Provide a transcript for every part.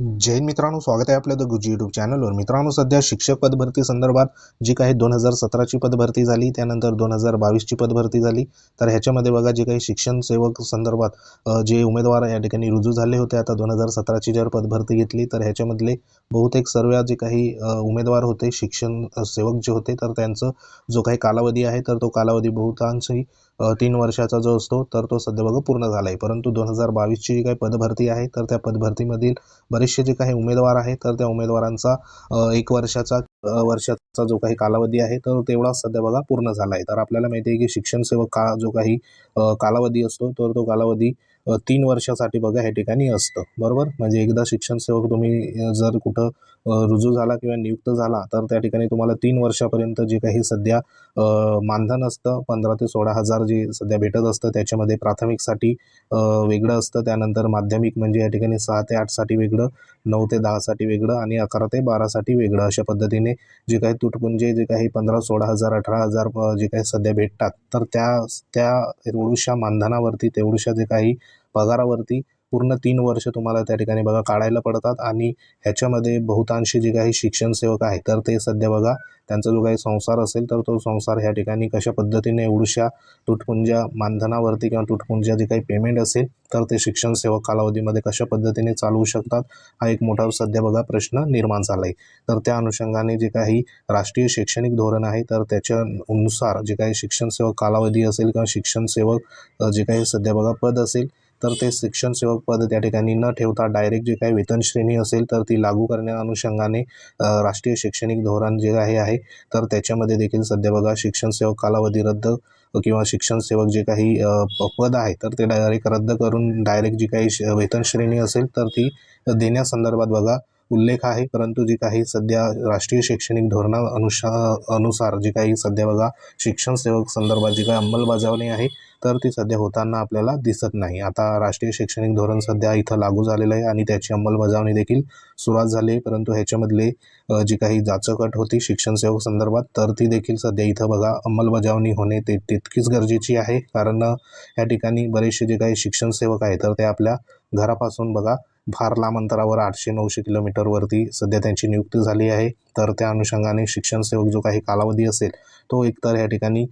जैन मित्रांनो स्वागत आहे आपल्या द गुजी यूट्यूब चॅनलवर मित्रांनो सध्या शिक्षक पदभरती संदर्भात जी काही दोन हजार सतराची पदभरती झाली त्यानंतर दोन हजार बावीसची पदभरती झाली. तर ह्याच्यामध्ये बघा जे काही शिक्षण सेवक संदर्भात जे उमेदवार या ठिकाणी रुजू झाले होते आता दोन हजार सतराची जर पदभरती घेतली तर ह्याच्यामधले बहुतेक सर्व जे काही उमेदवार होते शिक्षण सेवक जे होते तर त्यांचं जो काही कालावधी आहे तर तो कालावधी बहुतांशी तीन वर्षाचा जो असतो तर तो सध्या बघा पूर्ण झाला आहे परंतु दोन हजार बावीसची जी काही पदभरती आहे तर त्या पदभरतीमधील बरेचसे जे काही उमेदवार आहेत तर त्या उमेदवारांचा एक वर्षाचा वर्षाचा जो काही कालावधी आहे तर तेवढा सध्या बघा पूर्ण झाला आहे तर आपल्याला माहिती आहे की शिक्षण सेवक का जो काही कालावधी असतो तर तो कालावधी तीन वर्षासाठी बघा ह्या ठिकाणी असतं. बरोबर? म्हणजे एकदा शिक्षण सेवक तुम्ही जर कुठं रुजू झाला किंवा नियुक्त झाला तर त्या ठिकाणी तुम्हाला तीन वर्षापर्यंत जे काही सध्या मानधन असतं पंधरा ते सोळा हजार जे सध्या भेटत असतं त्याच्यामध्ये प्राथमिकसाठी वेगळं असतं. त्यानंतर माध्यमिक म्हणजे या ठिकाणी सहा ते आठसाठी वेगळं नऊ ते दहासाठी वेगळं आणि अकरा ते बारासाठी वेगळं अशा पद्धतीने जे काही तुटपुंजे जे काही पंधरा सोळा हजार अठरा हजार जे काही सध्या भेटतात. तर त्या त्या एवढूशा मानधनावरती तेवढूशा जे काही पगारावरती पूर्ण तीन वर्ष तुम्हाला त्या ठिकाणी बघा काढायला पडतात. आणि ह्याच्यामध्ये बहुतांशी जे काही शिक्षण सेवक आहे तर ते सध्या बघा त्यांचा जो काही संसार असेल तर तो संसार ह्या ठिकाणी कशा पद्धतीने एवढूशा तुटपुंजा मानधनावरती किंवा तुटपुंजा जे काही पेमेंट असेल तर ते शिक्षण सेवक कालावधीमध्ये कशा पद्धतीने चालवू शकतात? हा एक मोठा सध्या बघा प्रश्न निर्माण झाला आहे तर त्या अनुषंगाने जे काही राष्ट्रीय शैक्षणिक धोरण आहे तर त्याच्यानुसार जे काही शिक्षण सेवक कालावधी असेल किंवा शिक्षण सेवक जे काही सध्या बघा पद असेल तर ते शिक्षण सेवक पद त्या ठिकाणी न ठेवता डायरेक्ट जे काही वेतन श्रेणी असेल तर ती लागू करण्या अनुषंगाने राष्ट्रीय शैक्षणिक धोरण जे आहे आहे तर त्याच्यामध्ये देखील सध्या बघा शिक्षण सेवक कालावधी रद्द किंवा शिक्षण सेवक जे काही प- पद आहे तर ते डायरेक्ट रद्द करून डायरेक्ट जी काही श- वेतन श्रेणी असेल तर ती देण्यासंदर्भात बघा उल्लेख आहे. परंतु जी काही सध्या राष्ट्रीय शैक्षणिक धोरणा अनुषा अनुसार जी काही सध्या बघा शिक्षण सेवक संदर्भात जी काही अंमलबजावणी आहे तर ती सध्या होताना आपल्याला दिसत नाही. आता राष्ट्रीय शैक्षणिक धोरण सध्या इथं लागू झालेलं आहे आणि त्याची अंमलबजावणी देखील सुरुवात झाली आहे. परंतु ह्याच्यामधले जी काही जाचकट होती शिक्षण सेवक संदर्भात तर ती देखील सध्या इथं बघा अंमलबजावणी होणे ते तितकीच गरजेची आहे. कारण या ठिकाणी बरेचसे जे काही शिक्षण सेवक आहे तर ते आपल्या घरापासून बघा फार लांब अंतरावर आठशे नऊशे किलोमीटरवरती सध्या त्यांची नियुक्ती झाली आहे. तर त्या अनुषंगाने शिक्षण सेवक जो काही कालावधी असेल तो एकतर या ठिकाणी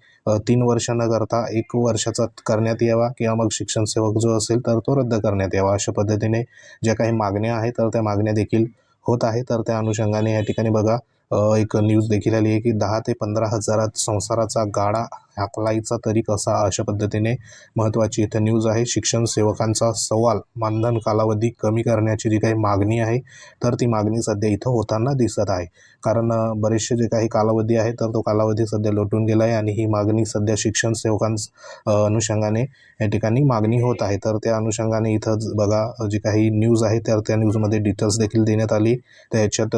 तीन वर्ष न करता एक वर्षाचा करण्यात यावा किंवा मग शिक्षण सेवक जो असेल तर तो रद्द करण्यात यावा अशा पद्धतीने ज्या काही मागण्या आहेत तर त्या मागण्या देखील होत आहे तर त्या अनुषंगाने या ठिकाणी बघा एक न्यूज देखील आली आहे की दहा ते पंधरा हजारात संसाराचा गाडा हाकलायचा तरी कसा अशा पद्धतीने महत्त्वाची इथं न्यूज आहे. शिक्षण सेवकांचा सवाल मानधन कालावधी कमी करण्याची जी काही मागणी आहे तर ती मागणी सध्या इथं होताना दिसत आहे. कारण बरेचसे जे काही कालावधी आहे तर तो कालावधी सध्या लोटून गेला आहे आणि ही मागणी सध्या शिक्षण सेवकांस अनुषंगाने या ठिकाणी मागणी होत आहे. तर त्या अनुषंगाने इथं बघा जी काही न्यूज आहे तर त्या न्यूजमध्ये डिटेल्स देखील देण्यात आली. तर याच्यात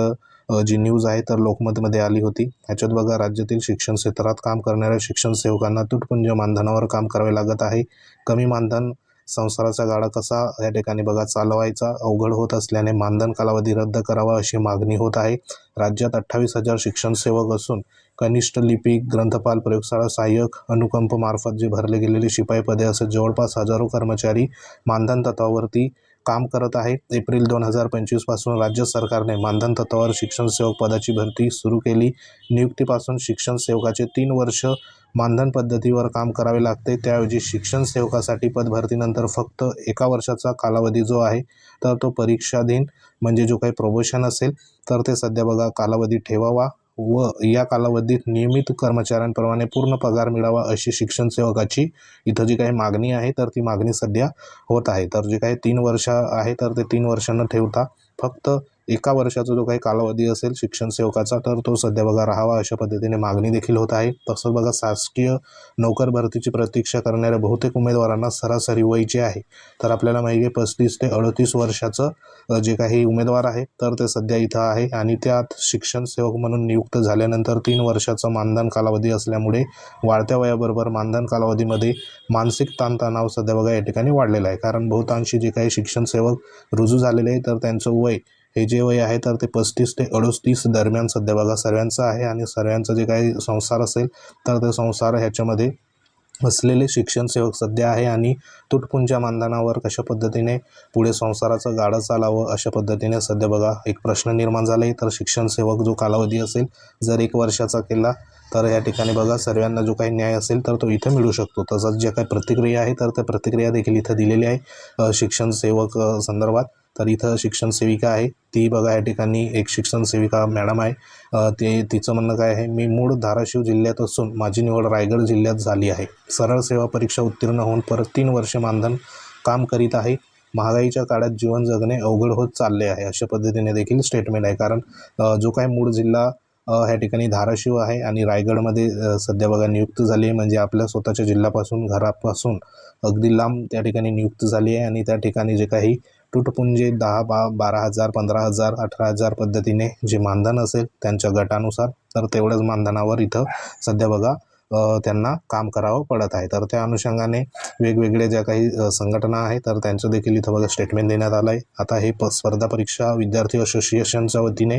जी न्यूज आहे तर लोकमतमध्ये आली होती. ह्याच्यात बघा राज्यातील शिक्षण क्षेत्रात काम करणाऱ्या शिक्षण सेवकांना तुटपुंज मानधनावर काम करावे लागत आहे. कमी मानधन संसाराचा गाडा कसा या ठिकाणी बघा चालवायचा अवघड होत असल्याने मानधन कालावधी रद्द करावा अशी मागणी होत आहे. राज्यात अठ्ठावीस हजार शिक्षण सेवक असून कनिष्ठ लिपिक ग्रंथपाल प्रयोगशाळा सहाय्यक अनुकंप मार्फत जे भरले गेलेले शिपाई पदे असे जवळपास हजारो कर्मचारी मानधन तत्वावरती काम करत आहे. एप्रिल दोन हजार पंचवीसपासून राज्य सरकारने मानधन तत्वावर शिक्षण सेवक पदाची भरती सुरू केली. नियुक्तीपासून शिक्षण सेवकाचे तीन वर्ष मानधन पद्धतीवर काम करावे लागते. त्याऐवजी शिक्षण सेवकासाठी पदभरतीनंतर फक्त एका वर्षाचा कालावधी जो आहे तर तो परीक्षाधीन म्हणजे जो काही प्रमोशन असेल तर ते सध्या बघा कालावधी ठेवावा. व या कालावधीत नियमित कर्मचाऱ्यांप्रमाणे पूर्ण पगार मिळावा अशी शिक्षण सेवकाची इथं जी काही मागणी आहे तर ती मागणी सध्या होत आहे. तर जे काही तीन वर्ष आहे तर ते तीन वर्ष न ठेवता फक्त एका वर्षाचा जो काही कालावधी असेल शिक्षण सेवकाचा तर तो सध्या बघा राहावा अशा पद्धतीने मागणी देखील होत आहे. तसंच बघा शासकीय नोकर भरतीची प्रतीक्षा करणाऱ्या बहुतेक उमेदवारांना सरासरी वय जे आहे. तर आपल्याला माहिती आहे पस्तीस ते अडतीस वर्षाचं जे काही उमेदवार आहे तर ते सध्या इथं आहे. आणि त्यात शिक्षण सेवक म्हणून नियुक्त झाल्यानंतर तीन वर्षाचा मानधन कालावधी असल्यामुळे वाढत्या वयाबरोबर मानधन कालावधीमध्ये मानसिक ताणतणाव सध्या बघा या ठिकाणी वाढलेला आहे. कारण बहुतांशी जे काही शिक्षण सेवक रुजू झालेले आहे तर त्यांचं वय हे जे वय आहे तर ते पस्तीस ते अडोतीस दरम्यान सध्या बघा सर्वांचं आहे आणि सर्वांचं जे काही संसार असेल तर ते संसार ह्याच्यामध्ये असलेले शिक्षण सेवक सध्या आहे आणि तुटपुंच्या मानधनावर कशा पद्धतीने पुढे संसाराचं गाडं चालावं अशा पद्धतीने सध्या बघा एक प्रश्न निर्माण झाला आहे. तर शिक्षण सेवक जो कालावधी असेल जर एक वर्षाचा केला तर या ठिकाणी बघा सर्वांना जो काही न्याय असेल तर तो इथं मिळू शकतो. तसंच ज्या काही प्रतिक्रिया आहे तर त्या प्रतिक्रिया देखील इथं दिलेली आहे शिक्षण सेवक संदर्भात. तर इथं शिक्षण सेविका आहे. ती बघा या ठिकाणी एक शिक्षण सेविका मॅडम आहे. ते तिचं म्हणणं काय आहे मी मूळ धाराशिव जिल्ह्यात असून माझी निवड रायगड जिल्ह्यात झाली आहे. सरळ सेवा परीक्षा उत्तीर्ण होऊन परत तीन वर्ष मानधन काम करीत आहे. महागाईच्या काळात जीवन जगणे अवघड होत चालले आहे अशा पद्धतीने देखील स्टेटमेंट आहे. कारण जो काय मूळ जिल्हा ह्या ठिकाणी धाराशिव आहे आणि रायगडमध्ये सध्या बघा नियुक्त झाली आहे. म्हणजे आपल्या स्वतःच्या जिल्ह्यापासून घरापासून अगदी लांब त्या ठिकाणी नियुक्त झाली आहे. आणि त्या ठिकाणी जे काही तुटपुंजे दहा बा बारा हजार पंधरा हजार अठरा हजार पद्धतीने जे मानधन असेल त्यांच्या गटानुसार तर तेवढ्याच मानधनावर इथं सध्या बघा त्यांना काम करावं पडत आहे. तर त्या अनुषंगाने वेगवेगळे ज्या काही संघटना आहेत तर त्यांचं देखील इथं बघा स्टेटमेंट देण्यात आलं आहे आता हे प स्पर्धा परीक्षा विद्यार्थी असोसिएशनच्या वतीने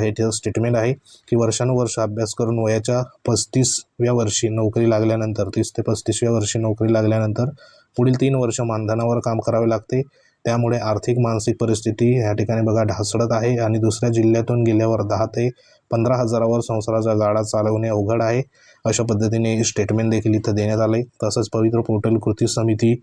हे ते स्टेटमेंट आहे की वर्षानुवर्ष अभ्यास करून वयाच्या पस्तीसव्या वर्षी नोकरी लागल्यानंतर तीस ते पस्तीसव्या वर्षी नोकरी लागल्यानंतर पुढील तीन वर्ष मानधनावर काम करावे लागते. त्यामुळे आर्थिक मानसिक परिस्थिती ह्या ठिकाणी बघा ढासळत आहे आणि दुसऱ्या जिल्ह्यातून गेल्यावर दहा ते पंधरा हजारावर संसाराचा गाडा चालवणे अवघड आहे. अशा पद्धतीने स्टेटमेंट देखील इथं देण्यात आले तसंच पवित्र पोर्टल कृती समिती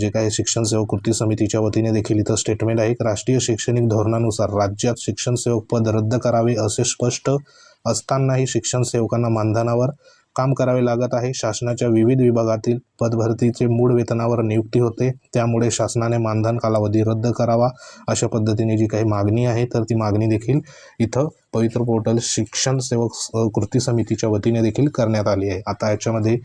जे काही शिक्षण सेवक कृती समितीच्या वतीने देखील इथं स्टेटमेंट आहे. राष्ट्रीय शैक्षणिक धोरणानुसार राज्यात शिक्षण सेवक पद रद्द करावे असे स्पष्ट असतानाही शिक्षण सेवकांना मानधनावर काम करावे लागत आहे. शासनाच्या विविध विभागातील पदभरतीचे मूळ वेतनावर नियुक्ती होते. त्यामुळे शासनाने मानधन कालावधी रद्द करावा अशा पद्धतीने जी काही मागणी आहे तर ती मागणी देखील इथं पवित्र पोर्टल शिक्षण सेवक कृती समितीच्या वतीने देखील करण्यात आली आहे. आता याच्यामध्ये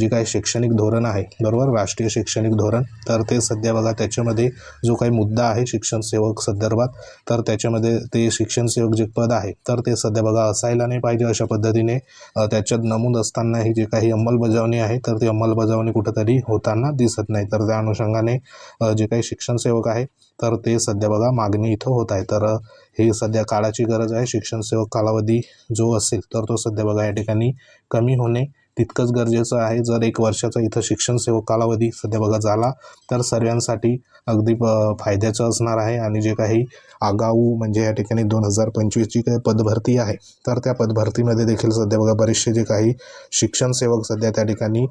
जे काही शैक्षणिक धोरण आहे बरोबर? राष्ट्रीय शैक्षणिक धोरण. तर ते सध्या बघा त्याच्यामध्ये जो काही मुद्दा आहे शिक्षण सेवक संदर्भात तर त्याच्यामध्ये ते शिक्षण सेवक जे पद आहे तर ते सध्या बघा असायला नाही पाहिजे अशा पद्धतीने. त्याच्यात नमूद असतानाही जे काही अंमलबजावणी आहे तर ती अंमलबजावणी कुठंतरी होताना दिसत नाही. तर त्या अनुषंगाने जे काही शिक्षण सेवक आहे तर ते सध्या बघा मागणी इथं होत आहे. तर हे ही सध्या काळाची गरज आहे. शिक्षण सेवक कालावधी जो असेल तर तो सध्या बघा या ठिकाणी कमी होणे तितकंच गरजेचं आहे. जर एक वर्षाचा इथं शिक्षण सेवक कालावधी सध्या बघा झाला तर सर्वांसाठी अगदी प- फायद्याचं असणार आहे. आणि जे काही आगाऊ म्हणजे या ठिकाणी दोन हजार पंचवीसची काही पदभरती आहे तर त्या पदभरतीमध्ये देखील सध्या बघा बरेचसे जे काही शिक्षण सेवक सध्या त्या ठिकाणी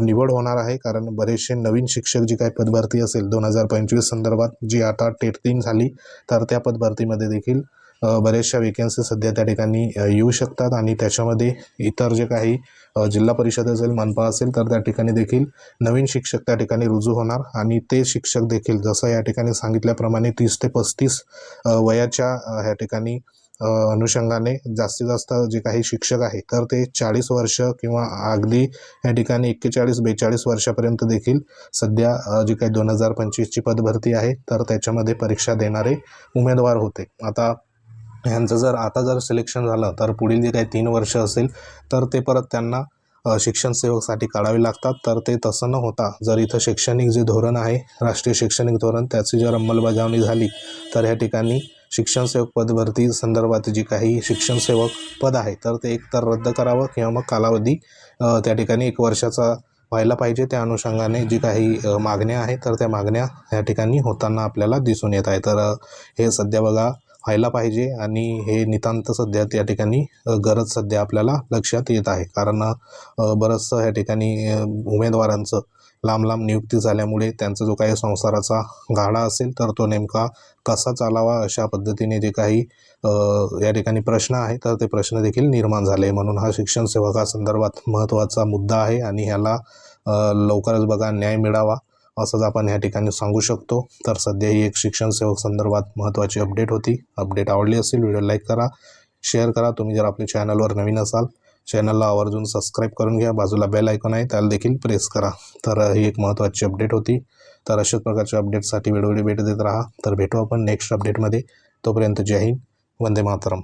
निवड होणार आहे. कारण बरेचसे नवीन शिक्षक जी काही पदभरती असेल दोन हजार पंचवीस संदर्भात जी आता टेट तीन झाली तर त्या पदभरतीमध्ये देखील बऱ्याचशा वेकन्सी सध्या त्या ठिकाणी येऊ शकतात आणि त्याच्यामध्ये इतर जे काही जिल्हा परिषद असेल मनपा असेल तर त्या ठिकाणी देखील नवीन शिक्षक त्या ठिकाणी रुजू होणार. आणि ते शिक्षक देखील जसं या ठिकाणी सांगितल्याप्रमाणे तीस ते पस्तीस वयाच्या ह्या ठिकाणी अनुषंगाने जास्तीत जास्त जे काही शिक्षक आहे तर ते चाळीस वर्ष किंवा अगदी या ठिकाणी एक्केचाळीस बेचाळीस वर्षापर्यंत देखील सध्या जी काही दोन हजार पंचवीसची पदभरती आहे तर त्याच्यामध्ये परीक्षा देणारे उमेदवार होते. आता ह्यांचं जर आता जर सिलेक्शन झालं तर पुढील जे काही तीन वर्ष असेल तर ते परत त्यांना शिक्षण सेवकसाठी काढावे लागतात. तर ते तसं न होता जर इथं शैक्षणिक जे धोरण आहे राष्ट्रीय शैक्षणिक धोरण त्याची जर अंमलबजावणी झाली तर ह्या ठिकाणी शिक्षण सेवक पदभरती संदर्भात जी काही शिक्षण सेवक पद आहे तर ते एकतर रद्द करावं किंवा मग कालावधी त्या ठिकाणी एक वर्षाचा व्हायला पाहिजे. त्या अनुषंगाने जी काही मागण्या आहेत तर त्या मागण्या या ठिकाणी होताना आपल्याला दिसून येत आहे. तर हे सध्या बघा व्हायला पाहिजे आणि हे नितांत सध्या त्या ठिकाणी गरज सध्या आपल्याला लक्षात येत आहे. कारण बरंचसं ह्या ठिकाणी उमेदवारांचं लांब लांब नियुक्ती झाल्यामुळे त्यांचा जो काही संसाराचा गाडा असेल तर तो नेमका कसा चालावा अशा पद्धतीने जे काही या ठिकाणी प्रश्न आहे तर ते प्रश्न देखील निर्माण झाले म्हणून हा शिक्षण सेवकासंदर्भात महत्त्वाचा मुद्दा आहे आणि ह्याला लवकरच बघा न्याय मिळावा. असंच आपण ह्या ठिकाणी सांगू शकतो. तर सध्या ही एक शिक्षण सेवक संदर्भात महत्त्वाची अपडेट होती. अपडेट आवडली असेल व्हिडिओ लाईक करा शेअर करा. तुम्ही जर आपल्या चॅनलवर नवीन असाल चॅनलला आवर्जून सबस्क्राईब करून घ्या. बाजूला बेल ऐकून आहे त्याला देखील प्रेस करा. तर ही एक महत्त्वाची अपडेट होती. तर अशाच प्रकारच्या अपडेटसाठी वेळोवेळी भेट देत राहा. तर भेटू आपण नेक्स्ट अपडेटमध्ये तोपर्यंत जय हिंद. वंदे मातरम.